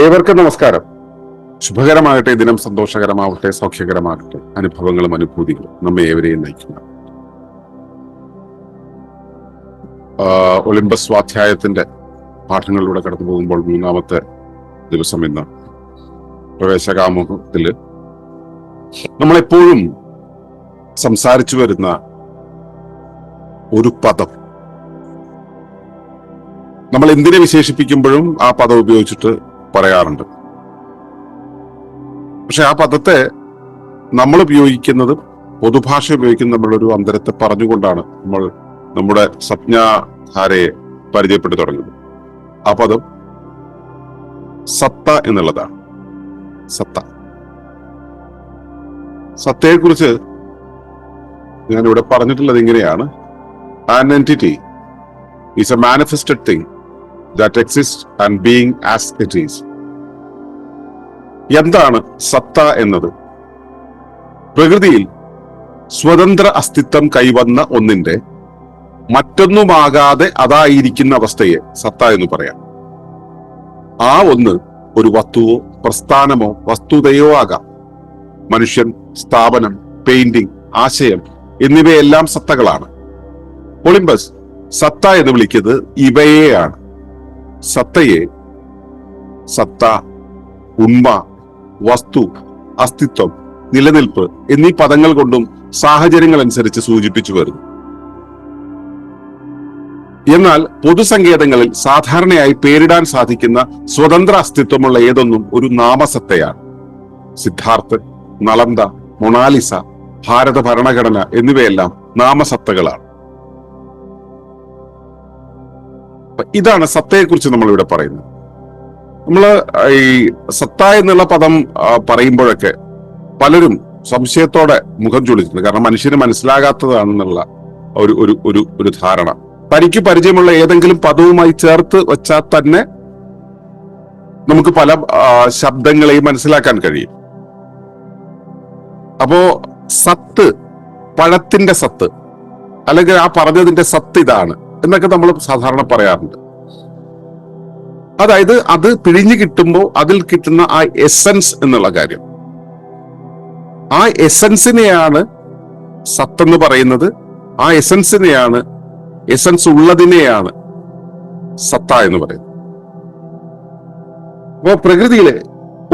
ഏവർക്കും നമസ്കാരം. ശുഭകരമാകട്ടെ ദിനം സന്തോഷകരമാവട്ടെ സൗഖ്യകരമാകട്ടെ അനുഭവങ്ങളും അനുഭൂതികളും നമ്മെ ഏവരെയും നയിക്കുന്ന. ഒളിമ്പസ് സ്വാധ്യായത്തിന്റെ പാഠങ്ങളിലൂടെ കടന്നു പോകുമ്പോൾ മൂന്നാമത്തെ ദിവസം ഇന്ന് പ്രവേശകാമുഖത്തിൽ നമ്മളെപ്പോഴും സംസാരിച്ചു വരുന്ന ഒരു പദം. നമ്മൾ എന്തിനെ വിശേഷിപ്പിക്കുമ്പോഴും ആ പദം ഉപയോഗിച്ചിട്ട് പറയാറുണ്ട്. പക്ഷെ ആ പദത്തെ നമ്മൾ ഉപയോഗിക്കുന്നത് പൊതുഭാഷ ഉപയോഗിക്കുന്ന നമ്മളൊരു അന്തരത്തെ പറഞ്ഞുകൊണ്ടാണ് നമ്മൾ നമ്മുടെ സപ്ഞാധാരയെ പരിചയപ്പെട്ടു തുടങ്ങുന്നത് ആ പദം സത്ത എന്നുള്ളതാണ്. സത്ത. സത്തയെക്കുറിച്ച് ഞാനിവിടെ പറഞ്ഞിട്ടുള്ളത് ഇങ്ങനെയാണ്. An entity is a manifested thing that exist and being as it is എന്താണ് സത്ത എന്നത്? പ്രകൃതിയിൽ സ്വതന്ത്ര അസ്തിത്വം കൈവന്ന ഒന്നിന്റെ മറ്റൊന്നുമാകാതെ അതായിരിക്കുന്ന അവസ്ഥയെ സത്ത എന്ന് പറയാം. ആ ഒന്ന് ഒരു വസ്തുവോ പ്രസ്ഥാനമോ വസ്തുതയോ ആകാം. മനുഷ്യൻ സ്ഥാപനം പെയിന്റിംഗ് ആശയം എന്നിവയെല്ലാം സത്തകളാണ്. ഒളിമ്പസ് സത്ത എന്ന് വിളിക്കുന്നത് ഇവയെയാണ്. സത്തയെ സത്ത ഉണ്മ വസ്തു അസ്തിത്വം നിലനിൽപ്പ് എന്നീ പദങ്ങൾ കൊണ്ടും സാഹചര്യങ്ങൾ അനുസരിച്ച് സൂചിപ്പിച്ചു വരുന്നു. എന്നാൽ പൊതുസങ്കേതങ്ങളിൽ സാധാരണയായി പേരിടാൻ സാധിക്കുന്ന സ്വതന്ത്ര അസ്തിത്വമുള്ള ഏതൊന്നും ഒരു നാമസത്തയാണ്. സിദ്ധാർത്ഥ് നളന്ദ മൊണാലിസ ഭാരത ഭരണഘടന എന്നിവയെല്ലാം നാമസത്തകളാണ്. ഇതാണ് സത്തയെക്കുറിച്ച് നമ്മൾ ഇവിടെ പറയുന്നത്. നമ്മൾ ഈ സത്ത എന്നുള്ള പദം പറയുമ്പോഴൊക്കെ പലരും സംശയത്തോടെ മുഖം ചുളിച്ചിട്ടുണ്ട്. കാരണം മനുഷ്യന് മനസ്സിലാകാത്തതാണെന്നുള്ള ഒരു ഒരു ഒരു ഒരു ധാരണ. തനിക്ക് പരിചയമുള്ള ഏതെങ്കിലും പദവുമായി ചേർത്ത് വെച്ചാൽ തന്നെ നമുക്ക് പല ശബ്ദങ്ങളെയും മനസ്സിലാക്കാൻ കഴിയും. അപ്പോ സത്ത് പഴത്തിന്റെ സത്ത് അല്ലെങ്കിൽ ആ പറഞ്ഞതിന്റെ സത്ത് ഇതാണ്. എന്നൊക്കെ നമ്മൾ സാധാരണ പറയാറുണ്ട്. അതായത് അത് പിഴിഞ്ഞു കിട്ടുമ്പോൾ അതിൽ കിട്ടുന്ന ആ എസൻസ് എന്നുള്ള കാര്യം. ആ എസൻസിനെയാണ് സത്തെന്ന് പറയുന്നത്. ആ എസൻസിനെയാണ് എസൻസ് ഉള്ളതിനെയാണ് സത്ത എന്ന് പറയുന്നത്. അപ്പോ പ്രകൃതിയിലെ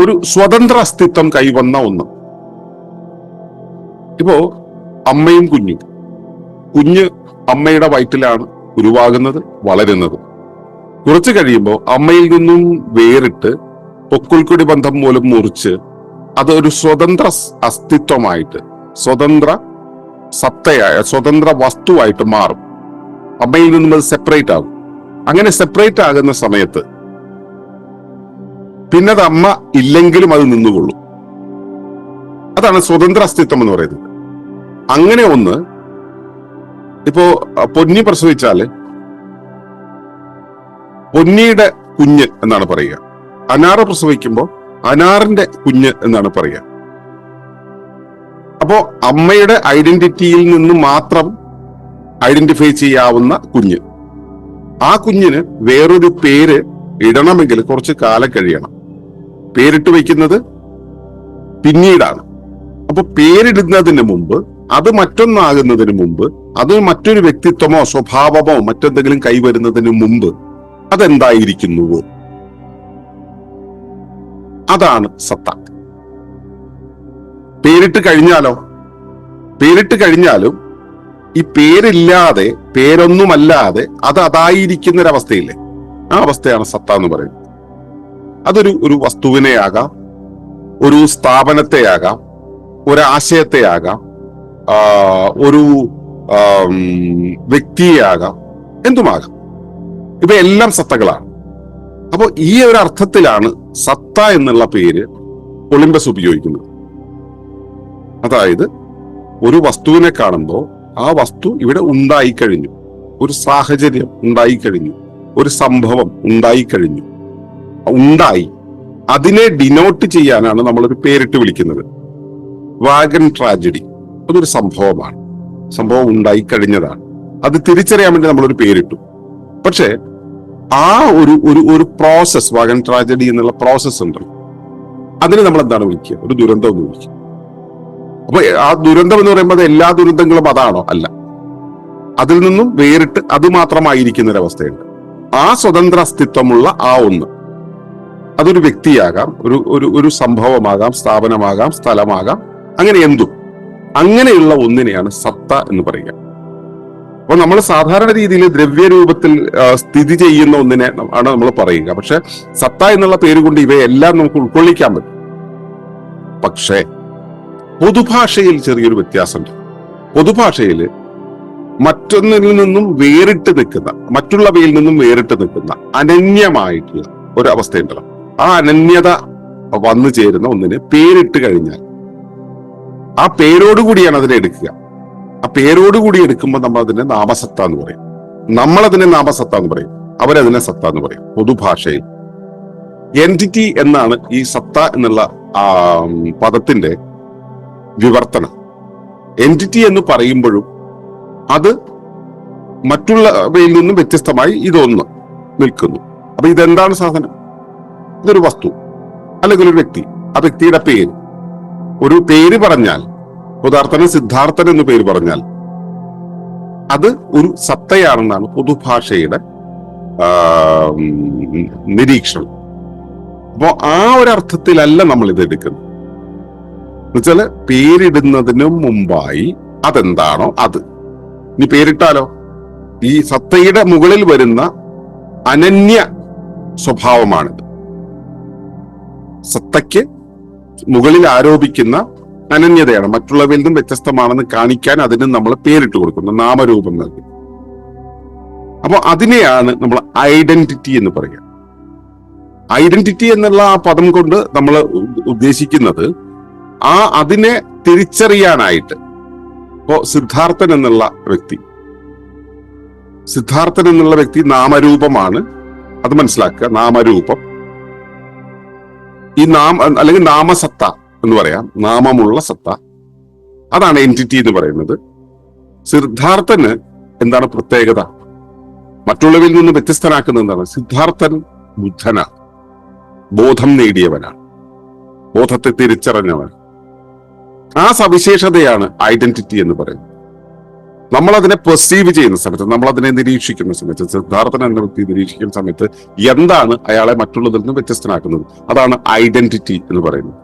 ഒരു സ്വതന്ത്ര അസ്തിത്വം കൈവന്ന ഒന്ന്. ഇപ്പോ അമ്മയും കുഞ്ഞും. കുഞ്ഞ് അമ്മയുടെ വയറ്റിലാണ്. ഉരുവാകുന്നത് വളരുന്നത്. കുറച്ചു കഴിയുമ്പോൾ അമ്മയിൽ നിന്നും വേറിട്ട് പൊക്കിൾക്കൊടി ബന്ധം മൂലം മുറിച്ച് അതൊരു സ്വതന്ത്ര അസ്തിത്വമായിട്ട് സ്വതന്ത്ര സത്തയായ സ്വതന്ത്ര വസ്തുവായിട്ട് മാറും. അമ്മയിൽ നിന്നും അത് സെപ്പറേറ്റ് ആകും. അങ്ങനെ സെപ്പറേറ്റ് ആകുന്ന സമയത്ത് പിന്നെ അമ്മ ഇല്ലെങ്കിലും അത് നിന്നുകൊള്ളും. അതാണ് സ്വതന്ത്ര അസ്തിത്വം എന്ന് പറയുന്നത്. അങ്ങനെ ഒന്ന് ഇപ്പോ പൊന്നി പ്രസവിച്ചാൽ പൊന്നിയുടെ കുഞ്ഞ് എന്നാണ് പറയുക. അനാറ് പ്രസവിക്കുമ്പോൾ അനാറിന്റെ കുഞ്ഞ് എന്നാണ് പറയുക. അപ്പോ അമ്മയുടെ ഐഡന്റിറ്റിയിൽ നിന്ന് മാത്രം ഐഡന്റിഫൈ ചെയ്യാവുന്ന കുഞ്ഞ്. ആ കുഞ്ഞിന് വേറൊരു പേര് ഇടണമെങ്കിൽ കുറച്ച് കാലം കഴിയണം. പേരിട്ട് വയ്ക്കുന്നത് പിന്നീടാണ്. അപ്പൊ പേരിടുന്നതിന് മുമ്പ് അത് മറ്റൊന്നാകുന്നതിന് മുമ്പ് അത് മറ്റൊരു വ്യക്തിത്വമോ സ്വഭാവമോ മറ്റെന്തെങ്കിലും കൈവരുന്നതിന് മുമ്പ് അതെന്തായിരിക്കുന്നുവോ? അതാണ് സത്ത. പേരിട്ട് കഴിഞ്ഞാലോ? പേരിട്ട് കഴിഞ്ഞാലും ഈ പേരില്ലാതെ പേരൊന്നുമല്ലാതെ അത് അതായിരിക്കുന്ന ഒരവസ്ഥയില്ലേ ആ അവസ്ഥയാണ് സത്ത എന്ന് പറയുന്നത്. അതൊരു ഒരു വസ്തുവിനെയാകാം ഒരു സ്ഥാപനത്തെയാകാം ഒരാശയത്തെയാകാം ഒരു ആം, വ്യക്തിയെയാകാം എന്തുമാകാം? ഇവയെല്ലാം സത്തകളാണ്. അപ്പോൾ ഈ ഒരു അർത്ഥത്തിലാണ് സത്ത എന്നുള്ള പേര് ഒളിമ്പസ് ഉപയോഗിക്കുന്നത്. അതായത് ഒരു വസ്തുവിനെ കാണുമ്പോൾ ആ വസ്തു ഇവിടെ ഉണ്ടായിക്കഴിഞ്ഞു. ഒരു സാഹചര്യം ഉണ്ടായിക്കഴിഞ്ഞു. ഒരു സംഭവം ഉണ്ടായിക്കഴിഞ്ഞു. ഉണ്ടായി. അതിനെ ഡിനോട്ട് ചെയ്യാനാണ് നമ്മളൊരു പേരിട്ട് വിളിക്കുന്നത്. Wagon tragedy. അതൊരു സംഭവമാണ്. സംഭവം ഉണ്ടായി കഴിഞ്ഞതാണ് അത് തിരിച്ചറിയാൻ വേണ്ടി നമ്മളൊരു പേരിട്ടു. പക്ഷേ ആ ഒരു ഒരു ഒരു പ്രോസസ് വാഗൻ ട്രാജഡി എന്നുള്ള പ്രോസസ് ഉണ്ടല്ലോ. അതിന് നമ്മൾ എന്താണ് വിളിക്കുക? ഒരു ദുരന്തം എന്ന് വിളിക്കുക. അപ്പൊ ആ ദുരന്തം എന്ന് പറയുമ്പോൾ എല്ലാ ദുരന്തങ്ങളും അതാണോ? അല്ല. അതിൽ നിന്നും വേറിട്ട് അത് മാത്രമായിരിക്കുന്ന ഒരവസ്ഥയുണ്ട് ആ സ്വതന്ത്ര അസ്തിത്വമുള്ള ആ ഒന്ന്. അതൊരു വ്യക്തിയാകാം ഒരു ഒരു ഒരു സംഭവമാകാം സ്ഥാപനമാകാം സ്ഥലമാകാം അങ്ങനെ എന്തും. അങ്ങനെയുള്ള ഒന്നിനെയാണ് സത്ത എന്ന് പറയുക. അപ്പൊ നമ്മൾ സാധാരണ രീതിയിൽ ദ്രവ്യരൂപത്തിൽ സ്ഥിതി ചെയ്യുന്ന ഒന്നിനെ ആണ് നമ്മൾ പറയുക. പക്ഷെ സത്ത എന്നുള്ള പേര് കൊണ്ട് ഇവയെല്ലാം നമുക്ക് ഉൾക്കൊള്ളിക്കാൻ പറ്റും. പക്ഷേ പൊതുഭാഷയിൽ ചെറിയൊരു വ്യത്യാസമുണ്ട്. പൊതുഭാഷയിൽ മറ്റൊന്നിൽ നിന്നും വേറിട്ട് നിൽക്കുന്ന മറ്റുള്ളവയിൽ നിന്നും വേറിട്ട് നിൽക്കുന്ന അനന്യമായിട്ടുള്ള ഒരു അവസ്ഥയുണ്ടല്ലോ. ആ അനന്യത വന്നു ചേരുന്ന ഒന്നിന് പേരിട്ട് കഴിഞ്ഞാൽ ആ പേരോട് കൂടിയാണ് അതിനെ എടുക്കുക. ആ പേരോട് കൂടി എടുക്കുമ്പോൾ നമ്മൾ അതിനെ നാമസത്ത എന്ന് പറയും. നമ്മൾ അതിനെ നാമസത്ത എന്ന് പറയും. അവരതിനെ സത്ത എന്ന് പറയും. പൊതുഭാഷയിൽ. എന്റിറ്റി എന്നാണ് ഈ സത്ത എന്നുള്ള പദത്തിന്റെ വിവർത്തനം. എന്റിറ്റി എന്ന് പറയുമ്പോഴും അത് മറ്റുള്ളവയിൽ നിന്നും വ്യത്യസ്തമായി ഇതൊന്ന് നിൽക്കുന്നു. അപ്പൊ ഇതെന്താണ് സാധനം? ഇതൊരു വസ്തു. അല്ലെങ്കിൽ ഒരു വ്യക്തി. ആ വ്യക്തിയുടെ പേര്. ഒരു പേര് പറഞ്ഞാൽ ഉദാഹരണത്തിന് സിദ്ധാർത്ഥൻ എന്ന് പേര് പറഞ്ഞാൽ അത് ഒരു സത്തയാണെന്നാണ് പൊതുഭാഷയുടെ നിരീക്ഷണം. അപ്പോ ആ ഒരു അർത്ഥത്തിലല്ല നമ്മൾ ഇത് എടുക്കുന്നത്. എന്നുവെച്ചാൽ പേരിടുന്നതിന് മുമ്പായി അതെന്താണോ അത്. ഇനി പേരിട്ടാലോ? ഈ സത്തയുടെ മുകളിൽ വരുന്ന അനന്യ സ്വഭാവമാണിത്. സത്തയ്ക്ക് മുകളിൽ ആരോപിക്കുന്ന അനന്യതയാണ്. മറ്റുള്ളവയിൽ നിന്നും വ്യത്യസ്തമാണെന്ന് കാണിക്കാൻ അതിന് നമ്മൾ പേരിട്ട് കൊടുക്കുന്നു. നാമരൂപം നൽകി. അപ്പൊ അതിനെയാണ് നമ്മൾ ഐഡന്റിറ്റി എന്ന് പറയുക. ഐഡന്റിറ്റി എന്നുള്ള ആ പദം കൊണ്ട് നമ്മൾ ഉദ്ദേശിക്കുന്നത് ആ അതിനെ തിരിച്ചറിയാനായിട്ട്. ഇപ്പോ സിദ്ധാർത്ഥൻ എന്നുള്ള വ്യക്തി. സിദ്ധാർത്ഥൻ എന്നുള്ള വ്യക്തി നാമരൂപമാണ്. അത് മനസ്സിലാക്കുക. നാമരൂപം. ഈ നാമ അല്ലെങ്കിൽ നാമസത്ത എന്ന് പറയാം. നാമമുള്ള സത്ത. അതാണ് എന്റിറ്റി എന്ന് പറയുന്നത്. സിദ്ധാർത്ഥന് എന്താണ് പ്രത്യേകത? മറ്റുള്ളവരിൽ നിന്ന് വ്യത്യസ്തനാക്കുന്ന എന്താണ്? സിദ്ധാർത്ഥൻ ബുദ്ധന. ബോധം നേടിയവനാണ്. ബോധത്തെ തിരിച്ചറിഞ്ഞവൻ. ആ സവിശേഷതയാണ് ഐഡന്റിറ്റി എന്ന് പറയുന്നത്. നമ്മൾ അതിനെ പെർസീവ് ചെയ്യുന്ന സമയത്ത് നമ്മൾ അതിനെ നിരീക്ഷിക്കുന്ന സമയത്ത് സിദ്ധാർത്ഥൻ എന്ന വ്യക്തി നിരീക്ഷിക്കുന്ന സമയത്ത് എന്താണ് അയാളെ മറ്റുള്ളതിൽ നിന്ന് വ്യത്യസ്തനാക്കുന്നത്? അതാണ് ഐഡന്റിറ്റി എന്ന് പറയുന്നത്.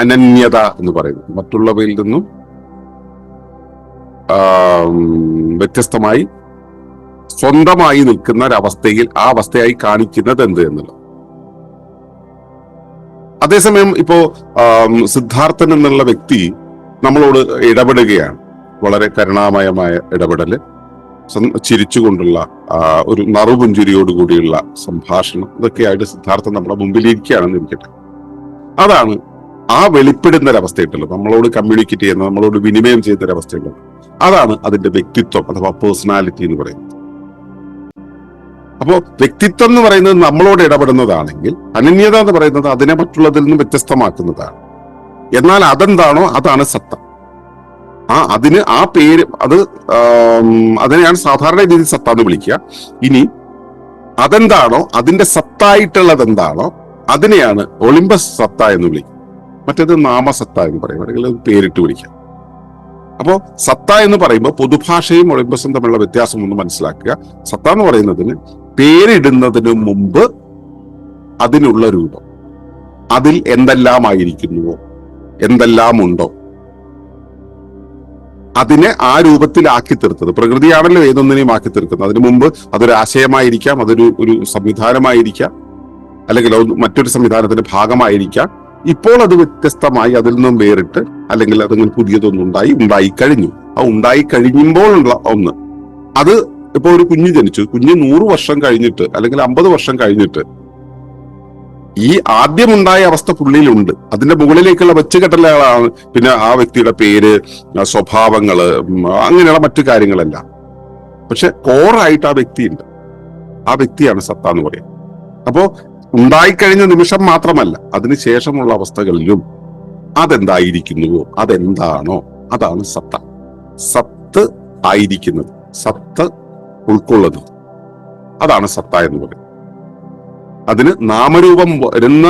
അനന്യത എന്ന് പറയുന്നത്. മറ്റുള്ളവയിൽ നിന്നും വ്യത്യസ്തമായി സ്വന്തമായി നിൽക്കുന്ന ഒരവസ്ഥയിൽ ആ അവസ്ഥയായി കാണിക്കുന്നത് എന്ത് എന്നുള്ളത്. അതേസമയം ഇപ്പോ സിദ്ധാർത്ഥൻ എന്നുള്ള വ്യക്തി നമ്മളോട് ഇടപെടുകയാണ്. വളരെ കരുണാമയമായ ഇടപെടൽ ചിരിച്ചുകൊണ്ടുള്ള ഒരു നറുപുഞ്ചിരിയോട് കൂടിയുള്ള സംഭാഷണം. ഇതൊക്കെയായിട്ട് സിദ്ധാർത്ഥം നമ്മുടെ മുമ്പിലിരിക്കുകയാണെന്ന് ഇരിക്കട്ടെ അതാണ് ആ വെളിപ്പെടുന്ന ഒരവസ്ഥയുണ്ടല്ലോ നമ്മളോട് കമ്മ്യൂണിക്കേറ്റ് ചെയ്യുന്ന നമ്മളോട് വിനിമയം ചെയ്യുന്ന ഒരവസ്ഥയുണ്ടല്ലോ അതാണ് അതിന്റെ വ്യക്തിത്വം അഥവാ പേഴ്സണാലിറ്റി എന്ന് പറയുന്നത്. അപ്പോൾ വ്യക്തിത്വം എന്ന് പറയുന്നത് നമ്മളോട് ഇടപെടുന്നതാണെങ്കിൽ അനന്യത എന്ന് പറയുന്നത് അതിനെ മറ്റുള്ളതിൽ നിന്നും വ്യത്യസ്തമാക്കുന്നതാണ്. എന്നാൽ അതെന്താണോ അതാണ് സത്ത. ആ അതിന് ആ പേര് അത് അതിനെയാണ് സാധാരണ രീതിയിൽ സത്ത എന്ന് വിളിക്കുക. ഇനി അതെന്താണോ അതിന്റെ സത്തായിട്ടുള്ളത് എന്താണോ അതിനെയാണ് ഒളിമ്പസ് സത്ത എന്ന് വിളിക്കുക. മറ്റേത് നാമസത്ത എന്ന് പറയും. അല്ലെങ്കിൽ പേരിട്ട് വിളിക്കാം. അപ്പോ സത്ത എന്ന് പറയുമ്പോൾ പൊതുഭാഷയും ഒളിമ്പസും തമ്മിലുള്ള വ്യത്യാസം ഒന്ന് മനസ്സിലാക്കുക. സത്ത എന്ന് പറയുന്നതിന് പേരിടുന്നതിന് മുമ്പ് അതിനുള്ള രൂപം. അതിൽ എന്തെല്ലാമായിരിക്കുന്നുവോ? എന്തെല്ലാം ഉണ്ടോ അതിനെ ആ രൂപത്തിലാക്കി തീർത്തത്. പ്രകൃതിയാണല്ലോ ഏതൊന്നിനെയും ആക്കി തീർക്കുന്നത്. അതിനു മുമ്പ് അതൊരു ആശയമായിരിക്കാം അതൊരു ഒരു സംവിധാനമായിരിക്കാം അല്ലെങ്കിൽ മറ്റൊരു സംവിധാനത്തിന്റെ ഭാഗമായിരിക്കാം. ഇപ്പോൾ അത് വ്യത്യസ്തമായി അതിൽ നിന്നും വേറിട്ട് അല്ലെങ്കിൽ അതിങ്ങനെ പുതിയതൊന്നും ഉണ്ടായി കഴിഞ്ഞു ആ ഉണ്ടായി കഴിയുമ്പോഴുള്ള ഒന്ന്. അത് ഇപ്പൊ ഒരു കുഞ്ഞ് ജനിച്ചു. കുഞ്ഞ് നൂറ് വർഷം കഴിഞ്ഞിട്ട് അല്ലെങ്കിൽ അമ്പത് വർഷം കഴിഞ്ഞിട്ട് ഈ ആദ്യമുണ്ടായ അവസ്ഥ പുള്ളിയിലുണ്ട് അതിന്റെ മുകളിലേക്കുള്ള വെച്ചുകെട്ടലുകളാണ് പിന്നെ ആ വ്യക്തിയുടെ പേര് സ്വഭാവങ്ങൾ അങ്ങനെയുള്ള മറ്റു കാര്യങ്ങളെല്ലാം. പക്ഷെ കോറായിട്ട് ആ വ്യക്തിയുണ്ട്. ആ വ്യക്തിയാണ് സത്ത എന്ന് പറയുന്നത്. അപ്പോ ഉണ്ടായിക്കഴിഞ്ഞ നിമിഷം മാത്രമല്ല അതിനുശേഷമുള്ള അവസ്ഥകളിലും അതെന്തായിരിക്കുന്നുവോ അതെന്താണോ അതാണ് സത്ത. സത്ത് ആയിരിക്കുന്നത് സത്ത് ഉൾക്കൊള്ളുന്നത്. അതാണ് സത്ത എന്ന് പറയുന്നത്. അതിന് നാമരൂപം വരുന്ന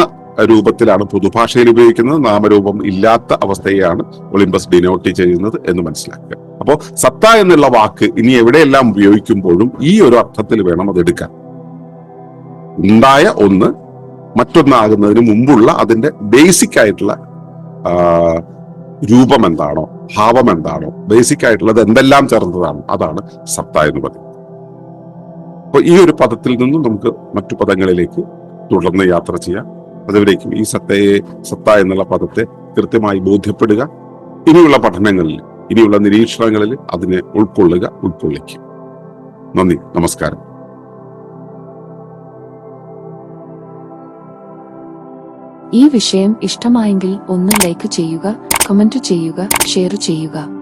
രൂപത്തിലാണ് പൊതുഭാഷയിൽ ഉപയോഗിക്കുന്നത്. നാമരൂപം ഇല്ലാത്ത അവസ്ഥയെയാണ് ഒളിമ്പസ് ഡിനോട്ട് ചെയ്യുന്നത് എന്ന് മനസ്സിലാക്കുക. അപ്പോൾ സത്ത എന്നുള്ള വാക്ക് ഇനി എവിടെയെല്ലാം ഉപയോഗിക്കുമ്പോഴും ഈ ഒരു അർത്ഥത്തിൽ വേണം അത് എടുക്കാൻ. ഉണ്ടായ ഒന്ന് മറ്റൊന്നാകുന്നതിന് മുമ്പുള്ള അതിന്റെ ബേസിക് ആയിട്ടുള്ള രൂപം എന്താണോ ഭാവം എന്താണോ ബേസിക് ആയിട്ടുള്ളത് എന്തെല്ലാം ചേർന്നതാണ് അതാണ് സത്ത എന്ന് പറയുന്നത്. അപ്പൊ ഈ ഒരു പദത്തിൽ നിന്നും നമുക്ക് മറ്റു പദങ്ങളിലേക്ക് തുടർന്ന് യാത്ര ചെയ്യാം. അതുവരേക്കും ഈ സത്തയെ സത്ത എന്നുള്ള പദത്തെ കൃത്യമായി ബോധ്യപ്പെടുക. ഇനിയുള്ള പഠനങ്ങളിൽ ഇനിയുള്ള നിരീക്ഷണങ്ങളിൽ അതിനെ ഉൾക്കൊള്ളുക ഉൾക്കൊള്ളിക്കും. നന്ദി നമസ്കാരം. ഈ വിഷയം ഇഷ്ടമായെങ്കിൽ ഒന്ന് ലൈക്ക് ചെയ്യുക കമന്റ് ചെയ്യുക ഷെയർ ചെയ്യുക.